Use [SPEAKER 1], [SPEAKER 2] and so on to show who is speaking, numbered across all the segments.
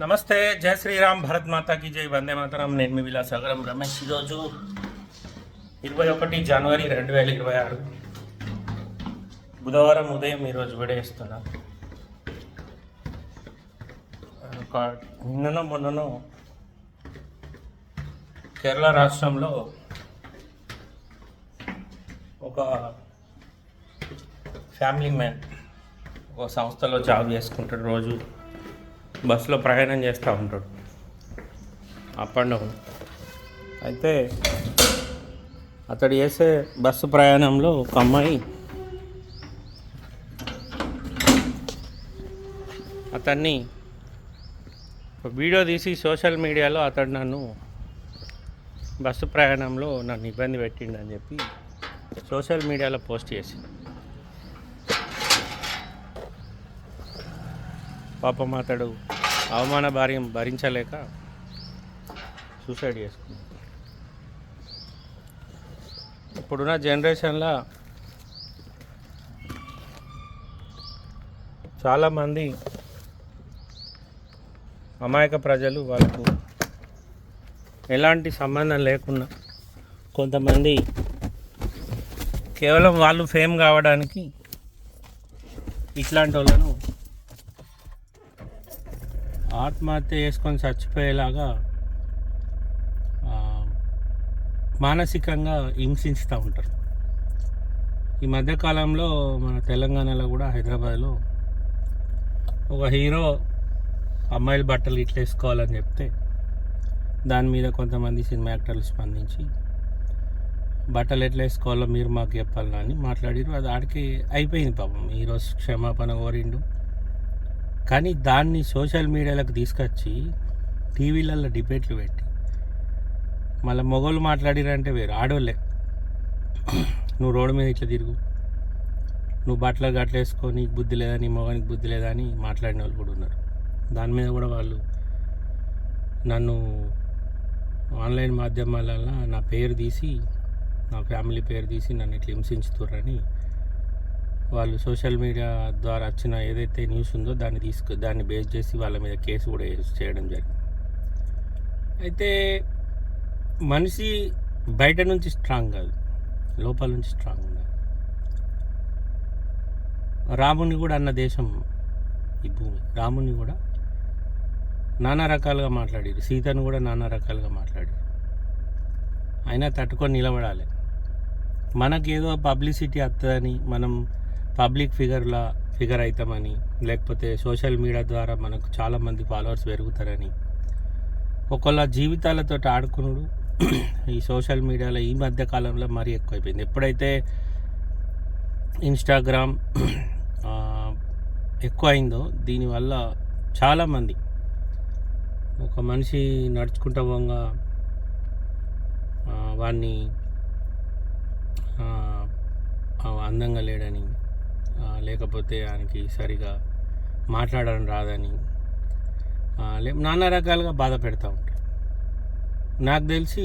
[SPEAKER 1] నమస్తే జయ శ్రీరామ్ భరత్ మాతాకి జై వందే మాతరం. నేను మీ విలాసాగరం రమేష్. ఈరోజు ఇరవై ఒకటి జనవరి రెండు వేల ఇరవై ఆరు. బుధవారం ఉదయం ఈరోజు విడేస్తున్నా. ఒక నిన్ననో మొన్ననో కేరళ రాష్ట్రంలో ఒక ఫ్యామిలీ మ్యాన్ ఒక సంస్థలో జాబ్ చేసుకుంటాడు రోజు. బస్సులో ప్రయాణం చేస్తూ ఉంటాడు. అప్ అండ్ డౌన్ అయితే అతడు చేసే బస్సు ప్రయాణంలో ఒక అమ్మాయి అతన్ని ఒక వీడియో తీసి సోషల్ మీడియాలో అతడు నన్ను బస్సు ప్రయాణంలో నన్ను ఇబ్బంది పెట్టిండని చెప్పి సోషల్ మీడియాలో పోస్ట్ చేసింది పాపం అతడు అవమాన భార్యం భరించలేక సూసైడ్ చేసుకున్నాడు. ఇప్పుడున్న జనరేషన్లో చాలామంది అమాయక ప్రజలు వాళ్ళకు ఎలాంటి సంబంధం లేకుండా కొంతమంది కేవలం వాళ్ళు ఫేమ్ కావడానికి ఇట్లాంటి వాళ్ళను ఆత్మహత్య చేసుకొని చచ్చిపోయేలాగా మానసికంగా హింసిస్తూ ఉంటారు. ఈ మధ్యకాలంలో మన తెలంగాణలో కూడా హైదరాబాద్లో ఒక హీరో అమ్మాయిల బట్టలు ఇట్లా వేసుకోవాలని చెప్తే దాని మీద కొంతమంది సినిమా యాక్టర్లు స్పందించి బట్టలు ఎట్లా వేసుకోవాలో మీరు మాకు చెప్పాలని అని మాట్లాడిరు అది ఆడికి అయిపోయింది పాపం. ఈరోజు క్షమాపణ కోరిండు. కానీ దాన్ని సోషల్ మీడియాలకు తీసుకొచ్చి టీవీలలో డిబేట్లు పెట్టి మళ్ళీ మొగోళ్ళు మాట్లాడిరంటే వేరు ఆడోళ్ళే. నువ్వు రోడ్డు మీద ఇట్లా తిరుగు. నువ్వు బట్టలు గట్ల వేసుకో నీకు బుద్ధి లేదా నీ మొగానికి బుద్ధి లేదా అని మాట్లాడిన వాళ్ళు కూడా ఉన్నారు. దాని మీద కూడా వాళ్ళు నన్ను ఆన్లైన్ మాధ్యమాలలో నా పేరు తీసి నా ఫ్యామిలీ పేరు తీసి నన్ను ఇట్లా హింసించుతుర్రని వాళ్ళు సోషల్ మీడియా ద్వారా వచ్చిన ఏదైతే న్యూస్ ఉందో దాన్ని తీసుకు దాన్ని బేస్ చేసి వాళ్ళ మీద కేసు కూడా చేయడం జరిగింది. అయితే మనిషి బయట నుంచి స్ట్రాంగ్ కాదు లోపల నుంచి స్ట్రాంగ్ ఉండాలి. రాముని కూడా అన్న దేశం ఈ భూమి. రాముని కూడా నానా రకాలుగా మాట్లాడారు. సీతను కూడా నానా రకాలుగా మాట్లాడారు. అయినా తట్టుకొని నిలబడాలి. మనకేదో పబ్లిసిటీ వస్తుందని మనం పబ్లిక్ ఫిగర్లా ఫిగర్ అవుతామని లేకపోతే సోషల్ మీడియా ద్వారా మనకు చాలామంది ఫాలోవర్స్ పెరుగుతారని. ఒకళ్ళ జీవితాలతో ఆడుకునుడు ఈ సోషల్ మీడియాలో ఈ మధ్య కాలంలో మరీ ఎక్కువైపోయింది. ఎప్పుడైతే ఇన్స్టాగ్రామ్ ఎక్కువైందో ఎక్కువ అయిందో దీనివల్ల చాలామంది ఒక మనిషి నడుచుకుంటా పోగా వాడిని అందంగా లేడని లేకపోతే ఆయనకి సరిగా మాట్లాడడం రాదని లే నానా రకాలుగా బాధ పెడతా ఉంటాయి నాకు తెలిసి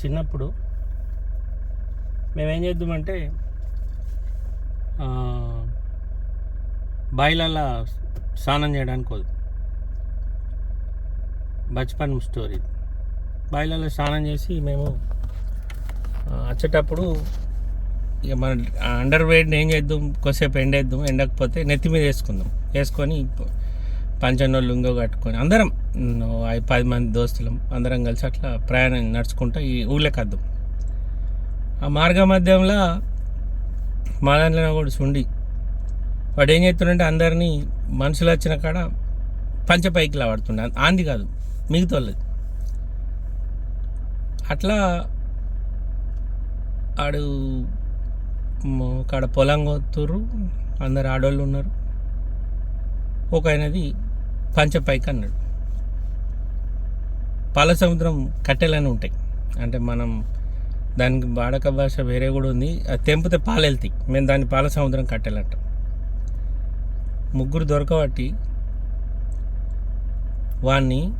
[SPEAKER 1] చిన్నప్పుడు మేమేం చేద్దామంటే ఆ, బాయిలల్లో స్నానం చేయడానికి వద్దు. బచ్పన్ స్టోరీ. బాయిలలో స్నానం చేసి మేము వచ్చేటప్పుడు ఇక మన అండర్ వేడ్ని ఏం చేద్దాం? కొద్దిసేపు ఎండేద్దాం. ఎండకపోతే నెత్తి మీద వేసుకుందాం. వేసుకొని పంచనో లుంగో కట్టుకొని అందరం పది మంది దోస్తులం అందరం కలిసి అట్లా ప్రయాణం నడుచుకుంటూ ఈ ఊళ్ళకి వద్దాం ఆ మార్గ మధ్యంలో మా దాంట్లో కూడా సుండి. వాడు ఏం చేస్తుండంటే అందరినీ మనుషులు వచ్చిన కాడ పంచ పైకి లాడుతుండే ఆంది కాదు మిగతా వాళ్ళది అట్లా ఆడు కాడ పొలం కొత్తుర్రు అందరు ఆడోళ్ళు ఉన్నారు. ఒక ఆయనది పంచపైకి అన్నాడు. పాల సముద్రం కట్టెలని ఉంటాయి. అంటే మనం దానికి బాడక భాష వేరే కూడా ఉంది. అది తెంపితే పాలు వెళ్తాయి. మేము దాన్ని పాల సముద్రం కట్టెలు ముగ్గురు దొరకబట్టి వాణ్ణి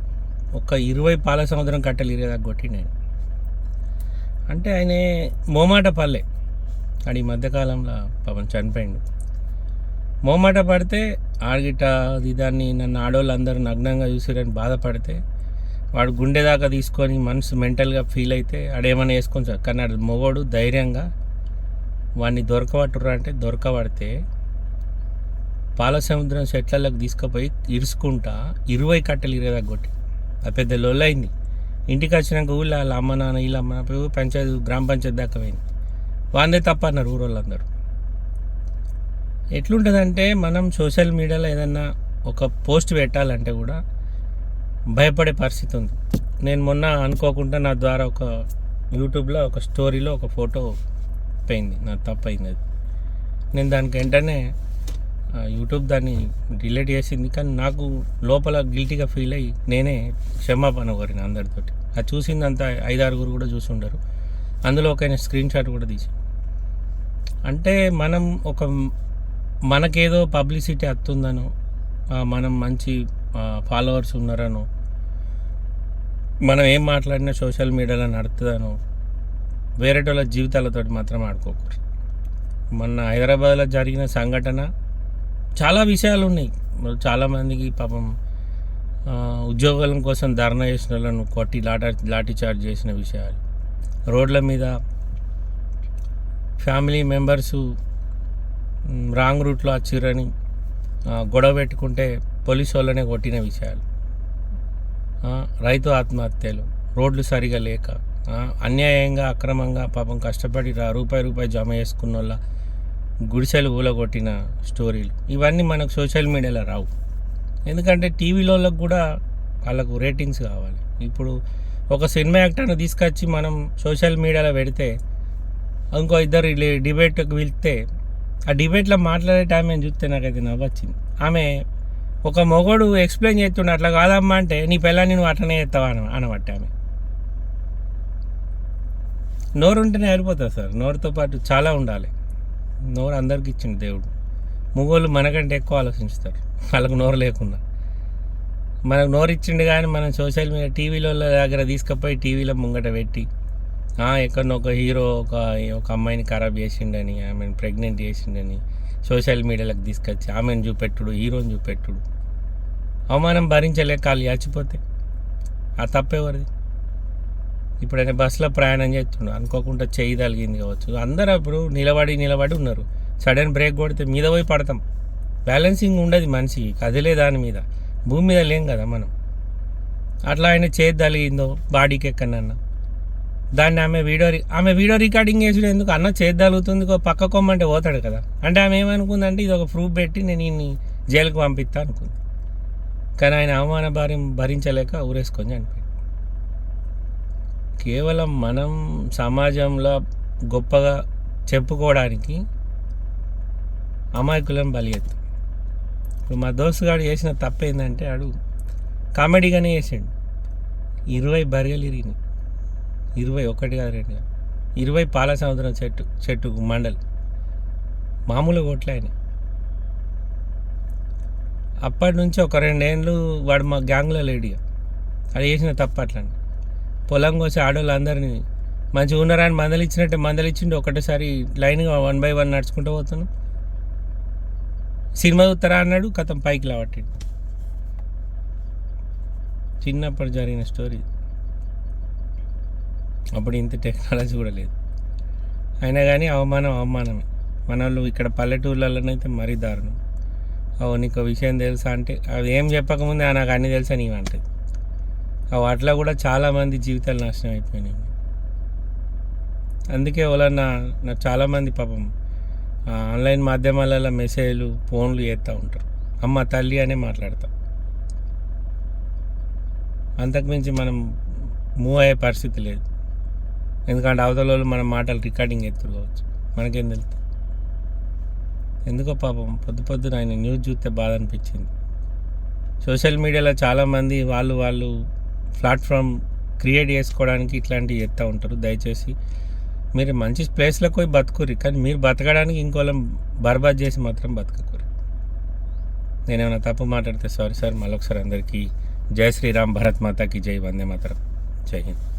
[SPEAKER 1] ఒక ఇరవై పాల సముద్రం కట్టెలు ఇరేదాకా నేను అంటే ఆయన మోమాట పల్లె అది ఈ మధ్యకాలంలో పాపం చనిపోయిండు. మోమాట పడితే ఆడిగిట అది దాన్ని నన్ను ఆడవాళ్ళు అందరూ నగ్నంగా చూసిరని బాధపడితే వాడు గుండె దాకా తీసుకొని మనసు మెంటల్గా ఫీల్ అయితే ఆడేమైనా వేసుకొని కానీ ఆడు మొగోడు ధైర్యంగా వాడిని దొరకబట్టురా అంటే దొరకబడితే పాలసముద్రం చెట్లలోకి తీసుకుపోయి ఇరుసుకుంటా ఇరవై కట్టెలు ఇరవై కొట్టి. అది పెద్ద లొల్లైంది ఇంటికి వచ్చినాక ఊళ్ళో వాళ్ళ అమ్మ నాన్న వీళ్ళ అమ్మ పంచాయతీ గ్రామ పంచాయతీ దాకా పోయింది. వాందే తప్ప అన్నారు ఊరోళ్ళందరూ. ఎట్లుంటుందంటే మనం సోషల్ మీడియాలో ఏదన్నా ఒక పోస్ట్ పెట్టాలంటే కూడా భయపడే పరిస్థితి ఉంది. నేను మొన్న అనుకోకుండా నా ద్వారా ఒక యూట్యూబ్లో ఒక స్టోరీలో ఒక ఫోటో పోయింది. నా తప్పైంది అది. నేను దానికి వెంటనే యూట్యూబ్ దాన్ని డిలీట్ చేసింది. కానీ నాకు లోపల గిల్టీగా ఫీల్ అయ్యి నేనే క్షమాపణ కోరిన అందరితోటి. అది చూసిందంతా ఐదారుగురు కూడా చూసి ఉండరు అందులో ఒక ఆయన స్క్రీన్ షాట్ కూడా తీసి అంటే మనం ఒక మనకేదో పబ్లిసిటీ వస్తుందనో మనం మంచి ఫాలోవర్స్ ఉన్నారనో మనం ఏం మాట్లాడినా సోషల్ మీడియాలో నడుతుందనో వేరే వాళ్ళ జీవితాలతో మాత్రం ఆడుకోకూడదు. మొన్న హైదరాబాద్లో జరిగిన సంఘటన చాలా విషయాలు ఉన్నాయి. చాలామందికి పాపం ఉద్యోగాల కోసం ధర్నా చేసిన వాళ్ళను కొట్టి లాటా లాఠీ చార్జ్ చేసిన విషయాలు. రోడ్ల మీద ఫ్యామిలీ మెంబర్సు రాంగ్ రూట్లో వచ్చిరని గొడవ పెట్టుకుంటే పోలీసు వాళ్ళనే కొట్టిన విషయాలు. రైతు ఆత్మహత్యలు రోడ్లు సరిగా లేక అన్యాయంగా అక్రమంగా పాపం కష్టపడి రూపాయి రూపాయి జమ చేసుకున్న వాళ్ళ గుడిసెలు ఊలగొట్టిన స్టోరీలు. ఇవన్నీ మనకు సోషల్ మీడియాలో రావు. ఎందుకంటే టీవీలో కూడా వాళ్ళకు రేటింగ్స్ కావాలి. ఇప్పుడు ఒక సినిమా యాక్టర్ని తీసుకొచ్చి మనం సోషల్ మీడియాలో పెడితే ఇంకో ఇద్దరు డిబేట్కి వెళ్తే ఆ డిబేట్లో మాట్లాడే టైం నేను చూస్తే నాకైతే నవ్వొచ్చింది. ఆమె ఒక మొగోడు ఎక్స్ప్లెయిన్ చేస్తుండే అట్లా కాదమ్మా అంటే నీ పిల్లని నువ్వు అట్లనే చేస్తావా అని అనబట్ట ఆమె. నోరు ఉంటేనే అయిపోతుంది సార్. నోరుతో పాటు చాలా ఉండాలి. నోరు అందరికి ఇచ్చిండు దేవుడు. మొగోళ్ళు మనకంటే ఎక్కువ ఆలోచిస్తారు వాళ్ళకు నోరు లేకుండా. మనకు నోరిచ్చిండు కానీ మనం సోషల్ మీడియా టీవీలో దగ్గర తీసుకుపోయి టీవీలో ముంగట పెట్టి ఆ, ఎక్కడనో ఒక హీరో ఒక ఒక అమ్మాయిని ఖరాబ్ చేసిండని ఆమెను ప్రెగ్నెంట్ చేసిండని సోషల్ మీడియాలకు తీసుకొచ్చి ఆమెను చూపెట్టుడు హీరోని చూపెట్టుడు. అవమానం భరించలేక వాళ్ళు చచ్చిపోతే ఆ తప్పేవరిది? ఇప్పుడైనా బస్సులో ప్రయాణం చేస్తుండు అనుకోకుండా చేయి తగిలింది కావచ్చు. అందరూ అప్పుడు నిలబడి నిలబడి ఉన్నారు. సడన్ బ్రేక్ కొడితే మీద పోయి పడతాం. బ్యాలెన్సింగ్ ఉండదు మనిషి కదిలే దాని మీద. భూమి మీద లేం కదా మనం. అట్లా ఆయన చేతి బాడీకి ఎక్కడన్నా దాన్ని ఆమె వీడియో రి- ఆమె వీడియో రికార్డింగ్ చేసి ఎందుకు? అన్న చేద్దలుగుతుంది పక్క కొమ్మంటే పోతాడు కదా. అంటే ఆమె ఏమనుకుందంటే ఇది ఒక ప్రూఫ్ పెట్టి నేను ఈయన్ని జైలుకు పంపిస్తా అనుకుంది. కానీ ఆయన అవమాన భార్యం భరించలేక ఊరేసుకొని చనిపోయింది. కేవలం మనం సమాజంలో గొప్పగా చెప్పుకోవడానికి అమాయకులను బలి ఎత్తాం. ఇప్పుడు మా దోస్తు గారు చేసిన తప్పు ఏంటంటే ఆడు కామెడీగానే చేసిండు. ఇరవై బరిగలు ఇరిగినాయి. ఇరవై ఒకటి కాదు రెండు ఇరవై పాల సముద్రం చెట్టు చెట్టు మండలి. మామూలు కొట్లే ఆయన. అప్పటి నుంచి ఒక రెండేళ్ళు వాడు మా గ్యాంగ్లో లేడిగా అది చేసిన తప్పు అట్లాంటి పొలం కోసి ఆడవాళ్ళందరినీ మంచిగా ఉన్నారని అని ఇచ్చినట్టే మందలు ఒకటేసారి లైన్గా వన్ బై వన్ నడుచుకుంటూ పోతున్నాం. సినిమా చూస్తారా అన్నాడు కథం పైకి లావట్టాడు చిన్నప్పుడు జరిగిన స్టోరీ. అప్పుడు ఇంత టెక్నాలజీ కూడా లేదు. అయినా కానీ అవమానం అవమానమే. మన వాళ్ళు ఇక్కడ పల్లెటూర్లలోనైతే మరీ దారుణం. అవు నీకు విషయం తెలుసా అంటే అవి ఏం చెప్పకముందే నాకు అన్నీ తెలుసా నీవు అంటే. అవి అట్లా కూడా చాలామంది జీవితాలు నాశనం అయిపోయినాయి. అందుకే వాళ్ళ నాకు చాలామంది పాపం ఆన్లైన్ మాధ్యమాలలో మెసేజ్లు ఫోన్లు చేస్తూ ఉంటారు. అమ్మ తల్లి అనే మాట్లాడతాం. అంతకుమించి మనం మూవ్ అయ్యే పరిస్థితి లేదు. ఎందుకంటే అవతల వాళ్ళు మన మాటలు రికార్డింగ్ ఎత్తుకోవచ్చు కావచ్చు. మనకేం తెలుస్తుంది? ఎందుకో పాపం పొద్దు పొద్దున ఆయన న్యూస్ చూస్తే బాధ అనిపించింది. సోషల్ మీడియాలో చాలామంది వాళ్ళు వాళ్ళు ప్లాట్ఫామ్ క్రియేట్ చేసుకోవడానికి ఇట్లాంటివి చేస్తూ ఉంటారు. దయచేసి మీరు మంచి ప్లేస్లోకి పోయి బతుకుర్రి కానీ మీరు బతకడానికి ఇంకోళ్ళం బర్బాద్ చేసి మాత్రం బతకకూరి నేనేమైనా తప్పు మాట్లాడితే సారీ సార్ మళ్ళొకసారి అందరికీ జై శ్రీరామ్ భరత్ మాతాకి జై వందే మాతరం. జై హింద్.